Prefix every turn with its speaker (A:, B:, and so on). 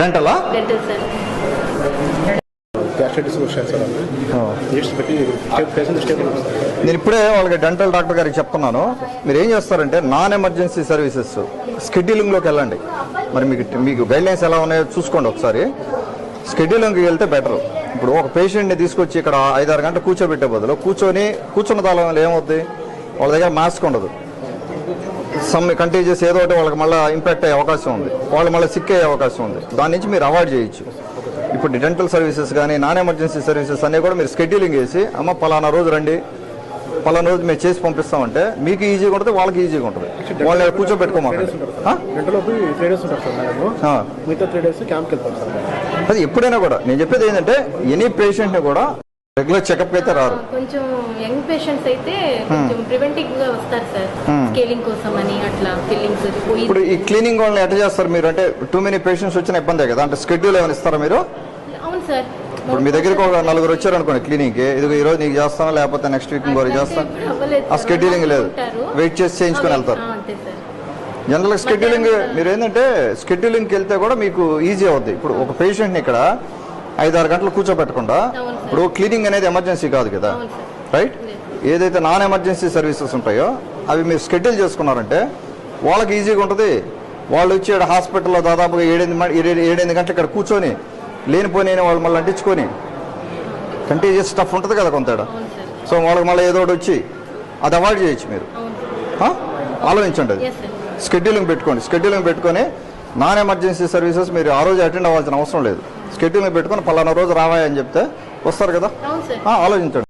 A: డెంటలా నేను ఇప్పుడే వాళ్ళకి డెంటల్ డాక్టర్ గారికి చెప్తున్నాను. మీరు ఏం చేస్తారంటే నాన్ ఎమర్జెన్సీ సర్వీసెస్ స్కెడ్యూలింగ్లోకి వెళ్ళండి. మరి మీకు మీకు గైడ్లైన్స్ ఎలా ఉన్నాయో చూసుకోండి ఒకసారి. స్కెడ్యూలింగ్కి వెళ్తే బెటర్ ఇప్పుడు ఒక పేషెంట్ని తీసుకొచ్చి ఇక్కడ ఐదారు గంటలు కూర్చోబెట్టే బదులు కూర్చొని కూర్చున్న తాళం ఏమవుద్ది? వాళ్ళ దగ్గర మాస్క్ ఉండదు. సమ్ కంటేజెస్ ఏదో ఒకటి వాళ్ళకి మళ్ళీ ఇంపాక్ట్ అయ్యే అవకాశం ఉంది. వాళ్ళు మళ్ళీ సిక్ అయ్యే అవకాశం ఉంది. దాని నుంచి మీరు అవాయిడ్ చేయొచ్చు. ఇప్పుడు డెంటల్ సర్వీసెస్ కానీ నాన్ ఎమర్జెన్సీ సర్వీసెస్ అన్నీ కూడా మీరు స్కెడ్యూలింగ్ చేసి అమ్మ పలానా రోజు రండి. పలానా రోజు మేము చేసి పంపిస్తామంటే మీకు ఈజీగా ఉంటుంది వాళ్ళకి ఈజీగా ఉంటుంది. వాళ్ళని కూర్చోబెట్టుకోమాకండి. అది ఎప్పుడైనా కూడా. నేను చెప్పేది ఏంటంటే ఎనీ పేషెంట్ని కూడా రెగ్యులర్ చెకప్ అయితే రారు.
B: కొంచెం యంగ్ పేషెంట్స్ అయితే కొంచెం ప్రివెంటివ్గా వస్తారు సార్. స్కేలింగ్ కోసం అని అట్లా ఫిల్లింగ్స్
A: ఇప్పుడు ఈ క్లీనింగ్ వాళ్ళని ఎట్లా చేస్తారు మీరు? అంటే టూ మెనీ పేషెంట్స్ వచ్చిన ఇబ్బందే కదా? అంటే స్కెడ్యూల్ ఏమైనా ఇస్తారా మీరు?
B: అవును సార్.
A: ఇప్పుడు మీ దగ్గరికి ఒక నలుగురు వచ్చారు అనుకోండి క్లినిక్కి ఇదిగో ఈ రోజు నీకు చేస్తాను? లేకపోతే నెక్స్ట్ వీక్ ఇంకోటి చేస్తాను? ఆ స్కెడ్యూలింగ్ లేదు. వెయిట్ చేసి చేయించుకొని వెళ్తారు. జనరల్గా స్కెడ్యూలింగ్ మీరు ఏంటంటే స్కెడ్యూలింగ్కి వెళ్తే కూడా మీకు ఈజీ అవుద్ది. ఇప్పుడు ఒక పేషెంట్ని ఇక్కడ ఐదారు గంటలు కూర్చోబెట్టకుండా. ఇప్పుడు క్లీనింగ్ అనేది ఎమర్జెన్సీ కాదు కదా. రైట్ ఏదైతే నాన్ ఎమర్జెన్సీ సర్వీసెస్ ఉంటాయో అవి మీరు షెడ్యూల్ చేసుకున్నారంటే వాళ్ళకి ఈజీగా ఉంటుంది. వాళ్ళు వచ్చి హాస్పిటల్లో దాదాపుగా ఏడెనిమిది ఏడెనిమిది గంటలు ఇక్కడ కూర్చొని లేనిపోయిన వాళ్ళు మళ్ళీ అంటించుకొని కంటేజియస్ స్టఫ్ ఉంటుంది కదా కొంత సో వాళ్ళకి మళ్ళీ ఏదో ఒకటి వచ్చి అది అవాయిడ్ చేయొచ్చు మీరు? ఆలోచించండి అది. స్కెడ్యూలింగ్ పెట్టుకోండి. స్కెడ్యూలింగ్ పెట్టుకొని నాన్ ఎమర్జెన్సీ సర్వీసెస్ మీరు ఆ రోజు అటెండ్ అవ్వాల్సిన అవసరం లేదు. స్కెడ్యూలింగ్ పెట్టుకొని పలానా రోజు రావాయి అని చెప్తే వస్తారు కదా? ఆలోచించండి.